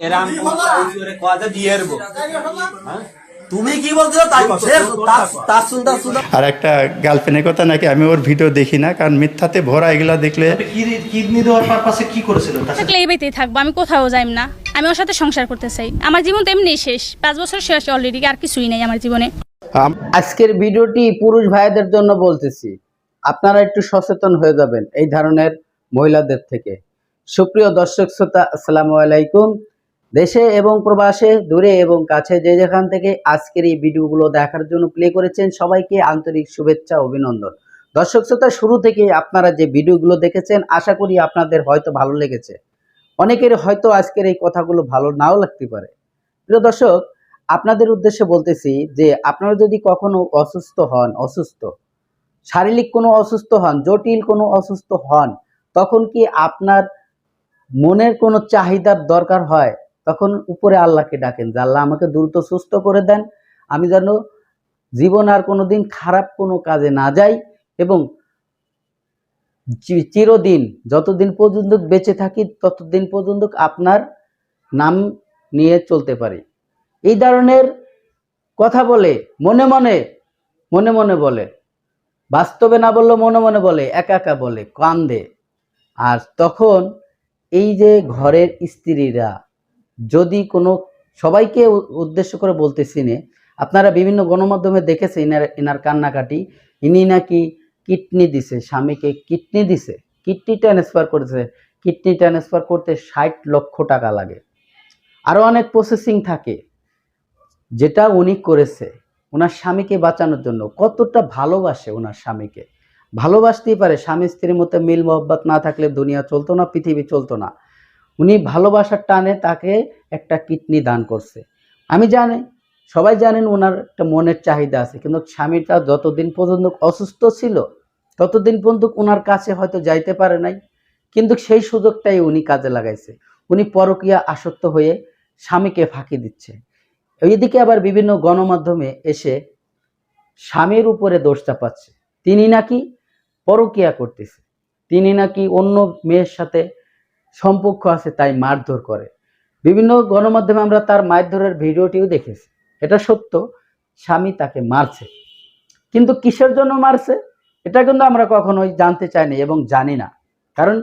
এরাম করে দিয়ে এরবো? হ্যাঁ? তুমি কি বলছো তাই তার- তার শুনতা শুনতা। আর একটা গার্লফ্রেন্ডের কথা নাকি আমি ওর ভিডিও দেখি না কারণ মিথ্যাতে ভরা এগুলা দেখলে কিডনি দেওয়ার পারপাসে কি করেছিল? থাকলে এই বাড়িতেই থাকব আমি কোথাও যাইম না। আমি ওর সাথে সংসার করতে চাই। আমার জীবন তো এমনি শেষ। পাঁচ বছর শেষ অলরেডি আর কিছুই নেই আমার জীবনে। আজকের ভিডিওটি পুরুষ ভাইদের জন্য বলতেছি। আপনারা একটু সচেতন হয়ে যাবেন এই ধরনের মহিলাদের থেকে। সুপ্রিয় দর্শক শ্রোতা আসসালামু আলাইকুম। দেশে এবং প্রবাসে, দূরে এবং কাছে যে যেখান থেকে আজকের এই ভিডিওগুলো দেখার জন্য প্লে করেছেন সবাইকে আন্তরিক শুভেচ্ছা, অভিনন্দন। দর্শক শ্রোতা, শুরু থেকে আপনারা যে ভিডিওগুলো দেখেছেন, আশা করি আপনাদের হয়তো ভালো লেগেছে। অনেকের হয়তো আজকের এই কথাগুলো ভালো নাও লাগতে পারে। প্রিয় দর্শক, আপনাদের উদ্দেশ্যে বলতেছি যে, আপনারা যদি কখনো অসুস্থ হন, অসুস্থ, শারীরিক কোনো অসুস্থ হন, জটিল কোনো অসুস্থ হন, তখন কি আপনার মনের কোনো চাহিদার দরকার হয়? তখন উপরে আল্লাহকে ডাকেন যে, আল্লাহ, আমাকে দ্রুত সুস্থ করে দেন। আমি যেন জীবন আর কোনো দিন খারাপ কোনো কাজে না যাই এবং চিরদিন যতদিন পর্যন্ত বেঁচে থাকি, ততদিন পর্যন্ত আপনার নাম নিয়ে চলতে পারি। এই ধরনের কথা বলে, মনে মনে মনে মনে বলে। বাস্তবে না বললেও মনে মনে বলে, একা একা বলে, কান্দে। আর তখন এই যে ঘরের স্ত্রীরা যদি কোনো, সবাইকে উদ্দেশ্য করে বলতেছি নে আপনারা বিভিন্ন গণমাধ্যমে দেখেছেন এনার এনার কান্নাকাটি, ইনি নাকি কিডনি দিছে, স্বামীকে কিডনি দিছে, কিডনি ট্রান্সফার করেছে, কিডনি ট্রান্সফার করতে ষাট লক্ষ টাকা লাগে। আরও অনেক প্রসেসিং থাকে। যেটা উনি করেছে ওনার স্বামীকে বাঁচানোর জন্য। কতটা ভালোবাসে ওনার স্বামীকে। ভালোবাসতেই পারে, স্বামী স্ত্রীর মধ্যে মিল মহব্বত না থাকলে দুনিয়া চলতো না, পৃথিবী চলতো না। উনি ভালোবাসার টানে তাকে একটা কিডনি দান করছে। আমি জানি, সবাই জানেন ওনার একটা মনের চাহিদা আছে, কিন্তু স্বামীটা যতদিন পর্যন্ত অসুস্থ ছিল, ততদিন পর্যন্ত ওনার কাছে হয়তো যাইতে পারে নাই, কিন্তু সেই সুযোগটাই উনি কাজে লাগাইছে। উনি পরকীয়া আসক্ত হয়ে স্বামীকে ফাঁকি দিচ্ছে। এইদিকে আবার বিভিন্ন গণমাধ্যমে এসে স্বামীর উপরে দোষ চাপাচ্ছে। তিনি নাকি পরকিয়া করতেছে। তিনি নাকি অন্য মেয়ের সাথে সম্পর্ক আছে, তাই মারধর করে। বিভিন্ন গণমাধ্যমে আমরা তার মারধরের ভিডিওটিও দেখেছি। এটা সত্য, স্বামী তাকে মারছে। কিন্তু কিসের জন্য মারছে, এটা কিন্তু আমরা কখনোই জানতে চাইনি এবং জানি না। কারণ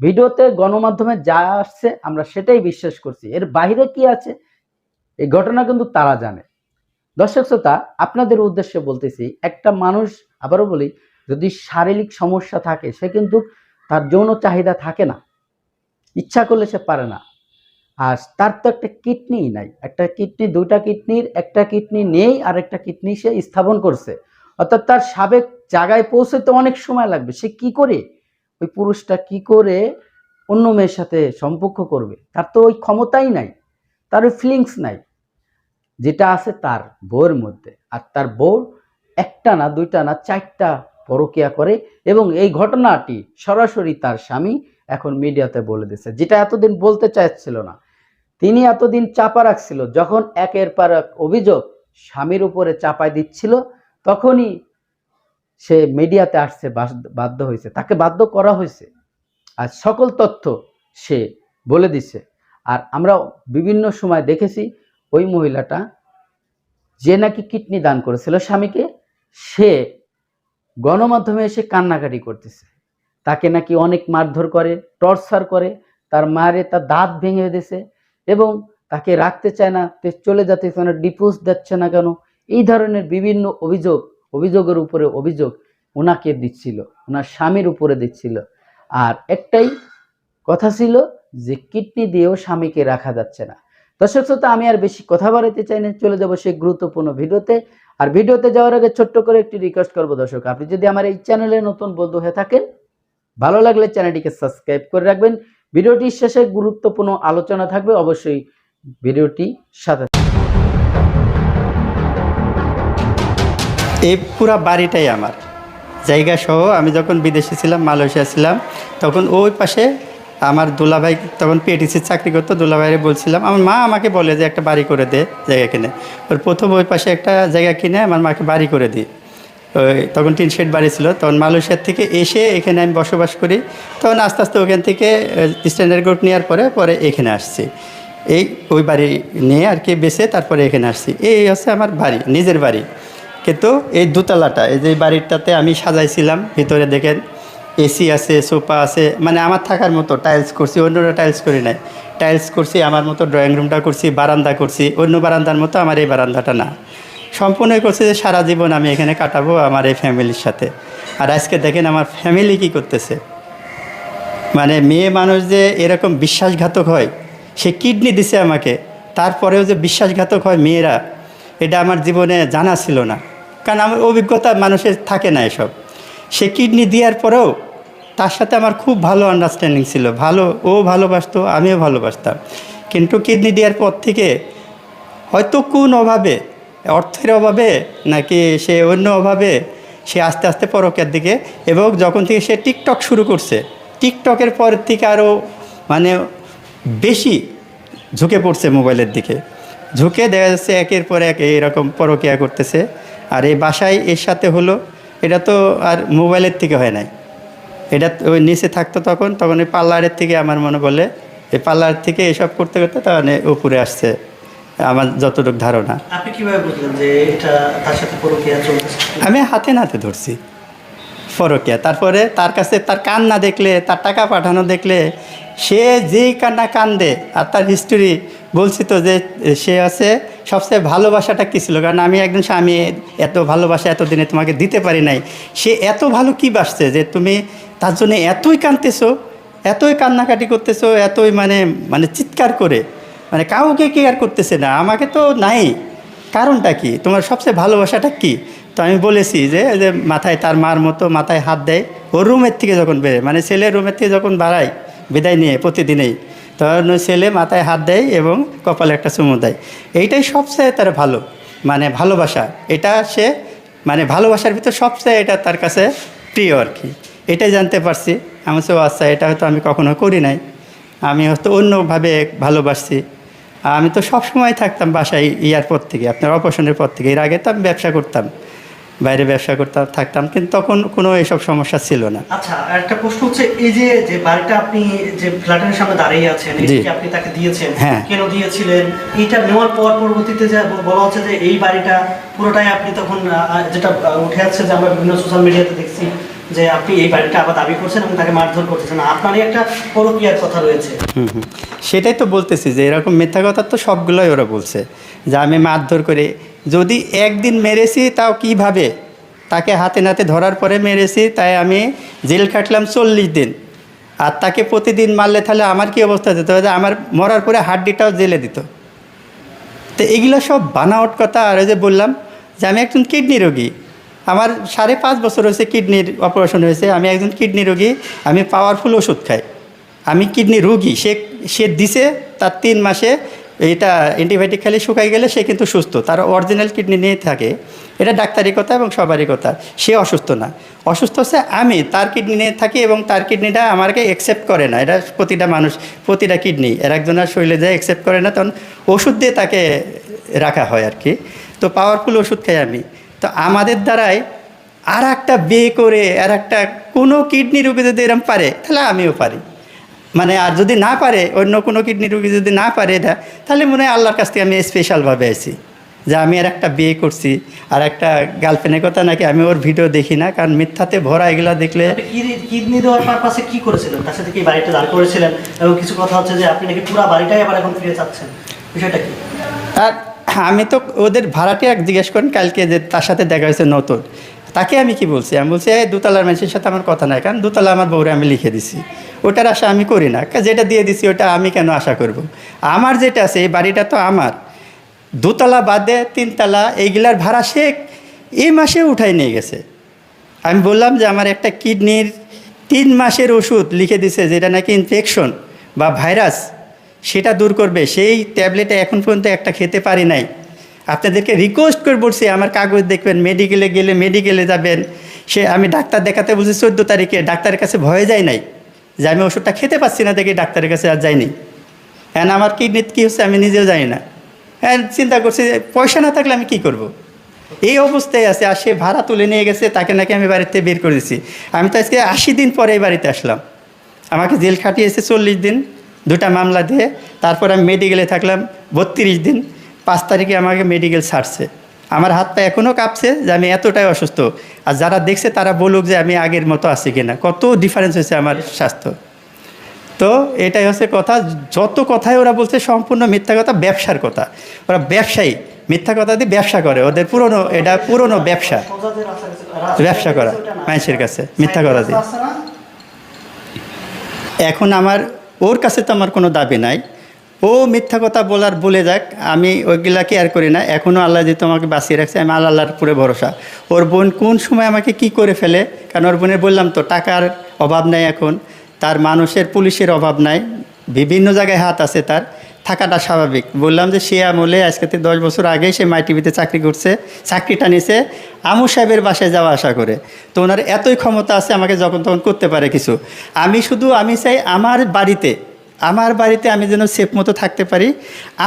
ভিডিওতে গণমাধ্যমে যা আসছে, আমরা সেটাই বিশ্বাস করছি। এর বাইরে কি আছে, এই ঘটনা কিন্তু তারা জানে। দর্শক শ্রোতা, আপনাদের উদ্দেশ্যে বলতেছি, একটা মানুষ, আবারও বলি, যদি শারীরিক সমস্যা থাকে, সে কিন্তু তার যৌন চাহিদা থাকে না। ইচ্ছা করলে সে পারে না। আর তার তো একটা কিডনি নাই। একটা কিডনি, দুইটা কিডনির, একটা কিডনি নেই, আর একটা কিডনি সে স্থাপন করছে। অর্থাৎ তার সাবেক জায়গায় পৌঁছতে অনেক সময় লাগবে। সে কি করে? ওই পুরুষটা কি করে অন্য মেয়ের সাথে সম্পর্ক করবে? তার তো ওই ক্ষমতাই নাই, তার ওই ফিলিংস নাই। যেটা আছে তার বউয়ের মধ্যে। আর তার বউ একটা না, দুইটা না, চারটা পরকিয়া করে এবং এই ঘটনাটি সরাসরি তার স্বামী এখন মিডিয়াতে বলে দিছে। যেটা এতদিন বলতে চাইছিল না। তিনি এতদিন চাপা রাখছিল, যখন একের পর এক অভিযোগ স্বামীর উপরে চাপাই দিচ্ছিল, তখনই সে মিডিয়াতে আসছে বাধ্য হয়েছে। তাকে বাধ্য করা হয়েছে। আর সকল তথ্য সে বলে দিছে। আর আমরা বিভিন্ন সময় দেখেছি, ওই মহিলাটা যে নাকি কিডনি দান করেছিল স্বামীকে, সে গণমাধ্যমে এসে কান্নাকাটি করতেছে। তাকে নাকি অনেক মারধর করে, টর্চার করে, তার মারে তার দাঁত ভেঙে দিয়েছে এবং তাকে রাখতে চায় না চলে যেতে চায় না ডিপোজ দিচ্ছে না কেন? এই ধরনের বিভিন্ন অভিযোগ, অভিযোগের উপরে অভিযোগ ওনাকে দিচ্ছিল ওনার স্বামীর উপরে দিচ্ছিল। আর একটাই কথা ছিল যে কিডনি দিয়েও স্বামীকে রাখা যাচ্ছে না। দর্শক শ্রোতা, আমি আর বেশি কথা বাড়াতে চাই না, চলে যাব সেই গুরুত্বপূর্ণ ভিডিওতে। আর ভিডিওতে যাওয়ার আগে ছোট্ট করে একটি রিকোয়েস্ট করব দর্শক, আপনি যদি আমার এই চ্যানেলে নতুন বন্ধু হয়ে থাকেন ভালো লাগলে চ্যানেলটিকে সাবস্ক্রাইব করে রাখবেন। ভিডিওটির শেষে গুরুত্বপূর্ণ আলোচনা থাকবে, অবশ্যই ভিডিওটি সাথে এই পুরা বাড়িটাই আমার। জায়গা সহ আমি যখন বিদেশে ছিলাম, মালয়েশিয়া ছিলাম, তখন ওই পাশে আমার দুলাভাই তখন পিএটিসির চাকরি করতো, দুলাভাইরে বলছিলাম, আমার মা আমাকে বলে যে একটা বাড়ি করে দে জায়গা কিনে। ওর প্রথম ওই পাশে একটা জায়গা কিনে আমার মাকে বাড়ি করে দিই। তখন টিন শেড বাড়ি ছিল, তখন মালয়েশিয়ার থেকে এসে এখানে আমি বসবাস করি। তখন আস্তে আস্তে ওখান থেকে স্ট্যান্ডার্ড গ্রুপ নেওয়ার পরে পরে এখানে আসছি। এই ওই বাড়ি নিয়ে আর কি বেছে তারপরে এখানে আসছি। এই হচ্ছে আমার বাড়ি, নিজের বাড়ি। কিন্তু এই দোতলাটা, এই যে বাড়িটাতে আমি সাজাইছিলাম, ভিতরে দেখেন এসি আছে, সোফা আছে মানে আমার থাকার মতো টাইলস করছি, অন্যরা টাইলস করি নাই। টাইলস করছি, আমার মতো ড্রয়িং রুমটা করছি, বারান্দা করছি, অন্য বারান্দার মতো আমার এই বারান্দাটা না। সম্পূর্ণই করছি যে সারা জীবন আমি এখানে কাটাবো আমার এই ফ্যামিলির সাথে। আর আজকে দেখেন আমার ফ্যামিলি কি করতেছে। মানে মেয়ে মানুষ যে এরকম বিশ্বাসঘাতক হয়, সে কিডনি দিছে আমাকে, তারপরেও যে বিশ্বাসঘাতক হয় মেয়েরা, এটা আমার জীবনে জানা ছিল না। কারণ আমার অভিজ্ঞতা মানুষের থাকে না এসব। সে কিডনি দেওয়ার পরেও তার সাথে আমার খুব ভালো আন্ডারস্ট্যান্ডিং ছিল। ভালো, ও ভালোবাসতো, আমিও ভালোবাসতাম। কিন্তু কিডনি দেওয়ার পর থেকে হয়তো কোন অভাবে অর্থের অভাবে নাকি সে অন্য অভাবে সে আস্তে আস্তে পরকের দিকে এবং যখন থেকে সে টিকটক শুরু করছে, টিকটকের পর থেকে আরও মানে বেশি ঝুঁকে পড়ছে মোবাইলের দিকে। ঝুঁকে দেখা যাচ্ছে একের পর এক এরকম পরকিয়া করতেছে। আর এই বাসায় এর সাথে হলো, এটা তো আর মোবাইলের থেকে হয় নাই। এটা ওই নিচে থাকতো তখন তখন ওই পার্লারের থেকে আমার মনে বলে, এই পার্লার থেকে এসব করতে করতে তখন উপরে আসছে। আমার যতটুকু ধারণা। আপনি কীভাবে বুঝলেন যে এটা তার সাথে পরকিয়া চলতেছে? আমি হাতে নাতে ধরছি ফরকিয়া তারপরে তার কাছে তার কান্না দেখলে তার টাকা পাঠানো দেখলে সে যেই কান্না কান্দে আর তার হিস্টোরি বলছি তো যে সে আছে সবচেয়ে ভালোবাসাটা কী ছিল? কারণ আমি একজন স্বামী এত ভালোবাসা এতদিনে তোমাকে দিতে পারি নাই। সে এত ভালো কী বাসছে যে তুমি তার জন্য এতই কাঁদতেছো এতই কান্নাকাটি করতেছো এতই মানে মানে চিৎকার করে। মানে কাউকে কেয়ার করতেছে না আমাকে তো নাই। কারণটা কি? তোমার সবচেয়ে ভালোবাসাটা কি? তো আমি বলেছি যে যে মাথায় তার মার মতো মাথায় হাত দেয় ও রুমের থেকে যখন বেরোয় মানে ছেলে রুমের থেকে যখন বাড়ায় বিদায় নিয়ে প্রতিদিনেই তখন ছেলে মাথায় হাত দেয় এবং কপালে একটা চুমু দেয়। এইটাই সবচেয়ে তার ভালো মানে ভালোবাসা। এটা সে মানে ভালোবাসার ভিতর সবচেয়ে এটা তার কাছে প্রিয় আর কি। এটাই জানতে পারছি। আমি বলছি, আচ্ছা এটা হয়তো আমি কখনো করি নাই। আমি হয়তো অন্যভাবে ভালোবাসছি। আমি তো সব সময় থাকতাম বাসায় ইয়ার পর থেকে আপনার অপারেশনের পর থেকে এর আগে তো আমি ব্যবসা করতাম বাইরে ব্যবসা করতাম থাকতাম কিন্তু তখন কোনো এসব সমস্যা ছিল না আচ্ছা একটা প্রশ্ন হচ্ছে এই যে যে বাড়িটা আপনি যে ফ্ল্যাটের সামনে দাঁড়িয়ে আছেন। এটি আপনি তাকে দিয়েছেন হ্যাঁ। কেন দিয়েছিলেন এইটা নেওয়ার পর পরবর্তীতে যে বলা হচ্ছে যে এই বাড়িটা পুরোটাই আপনি তখন যেটা উঠে আসছে যে আমরা বিভিন্ন সোশ্যাল মিডিয়াতে দেখছি যে আপনি এই বাড়িটা আবার দাবি করছেন এবং তাকে মারধর করতেছেন আপনারই একটা পরকীয়ার কথা রয়েছে। সেটাই তো বলতেছি যে এরকম মিথ্যা কথা তো সবগুলোই ওরা বলছে। যে আমি মারধর করে যদি একদিন মেরেছি, তাও কীভাবে? তাকে হাতে নাতে ধরার পরে মেরেছি, তাই আমি জেল খাটলাম চল্লিশ দিন। আর তাকে প্রতিদিন মারলে তাহলে আমার কি অবস্থা? দিত আমার মরার পরে হাড্ডিটাও জেলে দিত। তো এগুলো সব বানাওয়াট কথা, আর যে বললাম যে আমি একজন কিডনি রোগী। আমার সাড়ে পাঁচ বছর হয়েছে কিডনির অপারেশন হয়েছে। আমি একজন কিডনি রোগী, আমি পাওয়ারফুল ওষুধ খাই। আমি কিডনি রোগী, সে সে দিছে, তার তিন মাসে এটা অ্যান্টিবায়োটিক খেলে শুকাই গেলে সে কিন্তু সুস্থ। তার অরিজিনাল কিডনি নিয়ে থাকে। এটা ডাক্তারি কথা এবং সবারই কথা। সে অসুস্থ না। অসুস্থ হচ্ছে আমি, তার কিডনি নিয়ে থাকি এবং তার কিডনিটা আমাকে অ্যাকসেপ্ট করে না। এটা প্রতিটা মানুষ, প্রতিটা কিডনি। এর একজনের শরীরে যায় অ্যাকসেপ্ট করে না, তখন ওষুধ দিয়ে তাকে রাখা হয় আর কি। তো পাওয়ারফুল ওষুধ খাই আমি। তো আমাদের দ্বারাই আর একটা বিয়ে করে আর একটা কোনো কিডনি রোগী যদি এরম পারে তাহলে আমিও পারি। মানে আর যদি না পারে অন্য কোনো কিডনি রোগী যদি না পারে এটা তাহলে মনে হয় আল্লাহর কাছ থেকে আমি স্পেশালভাবে আছি যে আমি আর একটা বিয়ে করছি আর একটা গার্লফ্রেন্ডের কথা নাকি আমি ওর ভিডিও দেখি না কারণ মিথ্যাতে ভরা এগুলো দেখলে কিডনি- দেওয়ার পারপাসে কি করেছিলেন? তার সাথে কি বাড়িটা দাঁড় করেছিলেন? এবং কিছু কথা হচ্ছে যে আপনি নাকি পুরো বাড়িটাই আবার এখন ফিরে চাচ্ছেন? বিষয়টা কি? আর আমি তো ওদের ভাড়াটি এক জিজ্ঞেস করেন, কালকে যে তার সাথে দেখা হয়েছে নতুন। তাকে আমি কি বলছি? আমি বলছি, এই দুতলার মানুষের সাথে আমার কথা নাই, কারণ দুতলা আমার বউরে আমি লিখে দিছি। ওটার আশা আমি করি না। যেটা দিয়ে দিছি, ওটা আমি কেন আশা করব। আমার যেটা আছে, এই বাড়িটা তো আমার। দুতলা বাদে তিনতলা, এইগুলার ভাড়া সে এই মাসে উঠাই নিয়ে গেছে। আমি বললাম যে, আমার একটা কিডনির তিন মাসের ওষুধ লিখে দিছে, যেটা নাকি ইনফেকশন বা ভাইরাস সেটা দূর করবে। সেই ট্যাবলেটে এখন পর্যন্ত একটা খেতে পারি নাই। আপনাদেরকে রিকোয়েস্ট করে বলছি, আমার কাগজ দেখবেন মেডিকেলে গেলে মেডিকেলে যাবেন। সে আমি ডাক্তার দেখাতে বলছি, চোদ্দ তারিখে ডাক্তারের কাছে ভয়ে যাই নাই। যে আমি ওষুধটা খেতে পারছি না দেখে ডাক্তারের কাছে আর যাইনি। হ্যাঁ আমার কিডনিতে কী হচ্ছে আমি নিজেও জানি না। হ্যাঁ চিন্তা করছি, পয়সা না থাকলে আমি কী করব। এই অবস্থায় আছে, আর সে ভাড়া তুলে নিয়ে গেছে, তাকে নাকি আমি বাড়িতে বের করে আমি তো আজকে আশি দিন পরে এই বাড়িতে আসলাম। আমাকে জেল খাটিয়েছে চল্লিশ দিন। দুটা মামলা দিয়ে তারপর আমি মেডিকেলে থাকলাম বত্রিশ দিন। পাঁচ তারিখে আমাকে মেডিকেল ছাড়ছে। আমার হাত পা এখনও কাঁপছে যে আমি এতটাই অসুস্থ। আর যারা দেখছে তারা বলুক যে আমি আগের মতো আছি কিনা। কত ডিফারেন্স হয়েছে আমার স্বাস্থ্য। তো এটাই হচ্ছে কথা। যত কথাই ওরা বলছে সম্পূর্ণ মিথ্যা কথা ব্যবসার কথা। ওরা ব্যবসায়ী। মিথ্যা কথা দিয়ে ব্যবসা করে। ওদের পুরনো এটা পুরনো ব্যবসা। ব্যবসা করা মানুষের কাছে। মিথ্যা কথা দিয়ে। এখন আমার ওর কাছে তো আমার কোনো দাবি নাই। ও মিথ্যা কথা বলার বলে যাক, আমি ওইগুলা কেয়ার করি না। এখনও আল্লাহ যে তোমাকে বাঁচিয়ে রাখছে, আমি আল্লাহ আল্লাহর পুরে ভরসা। ওর বোন কোন সময় আমাকে কি করে ফেলে? কারণ ওর বোনের বললাম তো, টাকার অভাব নাই এখন। তার মানুষের, পুলিশের অভাব নাই। বিভিন্ন জায়গায় হাত আছে তার। থাকাটা স্বাভাবিক। বললাম যে, সে আমলে আজকে থেকে দশ বছর আগেই সে মাই টিভিতে চাকরি করছে, চাকরিটা নিছে আমু সাহেবের বাসায় যাওয়া আসা করে। তো ওনার এতই ক্ষমতা আছে আমাকে যখন তখন করতে পারে কিছু। আমি শুধু, আমি চাই আমার বাড়িতে আমার বাড়িতে আমি যেন সেফ মতো থাকতে পারি,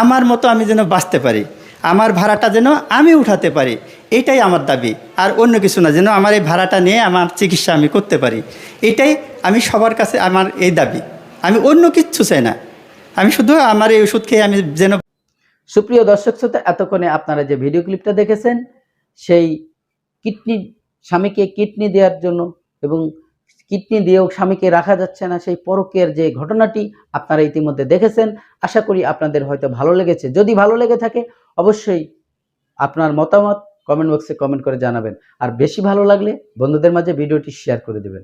আমার মতো আমি যেন বাঁচতে পারি, আমার ভাড়াটা যেন আমি উঠাতে পারি, এটাই আমার দাবি। আর অন্য কিছু না, যেন আমার এই ভাড়াটা নিয়ে আমার চিকিৎসা আমি করতে পারি। এটাই আমি সবার কাছে আমার এই দাবি। আমি অন্য কিচ্ছু চাই না। আমি শুধু আমার এই ওষুধ খেয়ে আমি যেন সুপ্রিয় দর্শক শ্রোতা, এতক্ষণে আপনারা যে ভিডিও ক্লিপটা দেখেছেন, সেই কিডনি স্বামীকে কিডনি দেওয়ার জন্য এবং কিডনি দিয়েও স্বামীকে রাখা যাচ্ছে না, সেই পরকের যে ঘটনাটি আপনারা ইতিমধ্যে দেখেছেন, আশা করি আপনাদের হয়তো ভালো লেগেছে। যদি ভালো লেগে থাকে, অবশ্যই আপনার মতামত কমেন্ট বক্সে কমেন্ট করে জানাবেন। আর বেশি ভালো লাগলে বন্ধুদের মাঝে ভিডিওটি শেয়ার করে দেবেন।